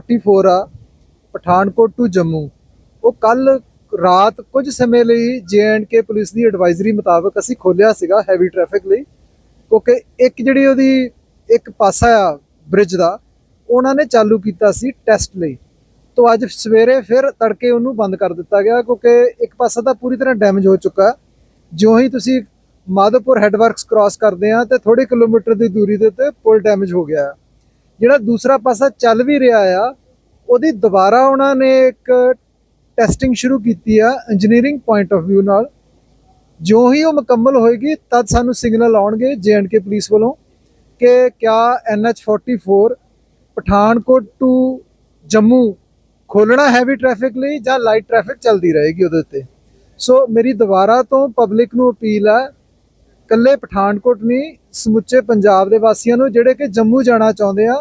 44 ਆ ਪਠਾਨਕੋਟ ਟੂ ਜੰਮੂ। ਉਹ ਕੱਲ ਰਾਤ ਕੁਝ ਸਮੇਂ ਲਈ ਕੇ ਪੁਲਿਸ ਦੀ ਐਡਵਾਈਜ਼ਰੀ ਮੁਤਾਬਕ ਅਸੀਂ ਖੋਲਿਆ ਸੀਗਾ ਹੈਵੀ ਟ੍ਰੈਫਿਕ ਲਈ। ਕਿਉਂਕਿ ਇੱਕ ਜਿਹੜੀ ਉਹਦੀ ਇੱਕ ਪਾਸਾ ਆ ਬ੍ਰਿਜ ਦਾ, ਉਹਨਾਂ ਨੇ ਚਾਲੂ ਕੀਤਾ ਸੀ ਟੈਸਟ ਲਈ। ਤੋਂ ਅੱਜ ਸਵੇਰੇ ਫਿਰ ਤੜਕੇ ਉਹਨੂੰ ਬੰਦ ਕਰ ਦਿੱਤਾ ਗਿਆ ਕਿਉਂਕਿ ਇੱਕ ਪਾਸਾ ਤਾਂ ਪੂਰੀ ਤਰ੍ਹਾਂ ਡੈਮੇਜ ਹੋ ਚੁੱਕਾ। ਜਿਉਂ ਹੀ ਤੁਸੀਂ ਮਾਧੋਪੁਰ ਹੈਡਵਰਕਸ ਕ੍ਰਾਸ ਕਰਦੇ ਆ ਤੇ ਥੋੜੇ ਕਿਲੋਮੀਟਰ ਦੀ ਦੂਰੀ ਦੇ ਉੱਤੇ ਪੁਲ ਡੈਮੇਜ ਹੋ ਗਿਆ। ਹੈ। ਜਿਹੜਾ ਦੂਸਰਾ ਪਾਸਾ ਚੱਲ ਵੀ ਰਿਹਾ ਆ, ਉਹਦੀ ਦੁਬਾਰਾ ਉਹਨਾਂ ਨੇ ਇੱਕ ਟੈਸਟਿੰਗ ਸ਼ੁਰੂ ਕੀਤੀ ਆ ਇੰਜੀਨੀਅਰਿੰਗ ਪੁਆਇੰਟ ਆਫ View ਨਾਲ। ਜੋ ਹੀ ਉਹ ਮੁਕੰਮਲ ਹੋਏਗੀ, ਤਦ ਸਾਨੂੰ ਸਿਗਨਲ ਆਉਣਗੇ ਕੇ ਪੁਲਿਸ ਵੱਲੋਂ ਕਿ ਕਿਆ NH44 ਪਠਾਨਕੋਟ ਟੂ ਜੰਮੂ ਖੋਲਣਾ ਹੈਵੀ ਟ੍ਰੈਫਿਕ ਲਈ ਜਾਂ ਲਾਈਟ ਟ੍ਰੈਫਿਕ ਚੱਲਦੀ ਰਹੇਗੀ ਉਹਦੇ ਉੱਤੇ। ਸੋ ਮੇਰੀ ਦੁਬਾਰਾ ਤੋਂ ਪਬਲਿਕ ਨੂੰ ਅਪੀਲ ਆ ਕੱਲੇ ਪਠਾਨਕੋਟ ਨਹੀਂ, ਸਮੁੱਚੇ ਪੰਜਾਬ ਦੇ ਵਾਸੀਆਂ ਨੂੰ ਜਿਹੜੇ ਕਿ ਜੰਮੂ ਜਾਣਾ ਚਾਹੁੰਦੇ ਆ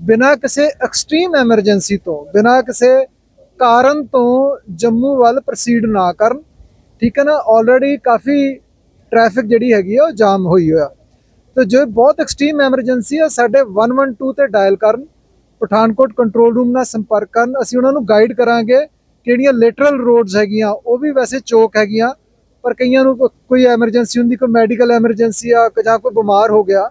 ਬਿਨਾਂ ਕਿਸੇ ਐਕਸਟ੍ਰੀਮ ਐਮਰਜੈਂਸੀ ਤੋਂ, ਬਿਨਾਂ ਕਿਸੇ ਕਾਰਨ ਤੋਂ ਜੰਮੂ ਵੱਲ ਪ੍ਰੋਸੀਡ ਨਾ ਕਰਨ, ਠੀਕ ਹੈ ਨਾ? ਆਲਰੇਡੀ ਕਾਫੀ ਟ੍ਰੈਫਿਕ ਜਿਹੜੀ ਹੈਗੀ ਆ, ਉਹ ਜਾਮ ਹੋਈ ਹੋਇਆ। ਤੇ ਜੇ ਬਹੁਤ ਐਕਸਟ੍ਰੀਮ ਐਮਰਜੈਂਸੀ ਆ, ਸਾਡੇ 112 ਤੇ ਡਾਇਲ ਕਰਨ, ਪਠਾਨਕੋਟ ਕੰਟਰੋਲ ਰੂਮ ਨਾਲ ਸੰਪਰਕ ਕਰਨ, ਅਸੀਂ ਉਹਨਾਂ ਨੂੰ ਗਾਈਡ ਕਰਾਂਗੇ ਕਿਹੜੀਆਂ ਲੇਟਰਲ ਰੋਡਸ ਹੈਗੀਆਂ, ਉਹ ਵੀ ਵੈਸੇ ਚੌਕ ਹੈਗੀਆਂ, ਪਰ ਕਈਆਂ ਨੂੰ ਕੋਈ ਐਮਰਜੈਂਸੀ ਹੁੰਦੀ, ਕੋਈ ਮੈਡੀਕਲ ਐਮਰਜੈਂਸੀ ਆ, ਜਾਂ ਕੋਈ ਬਿਮਾਰ ਹੋ ਗਿਆ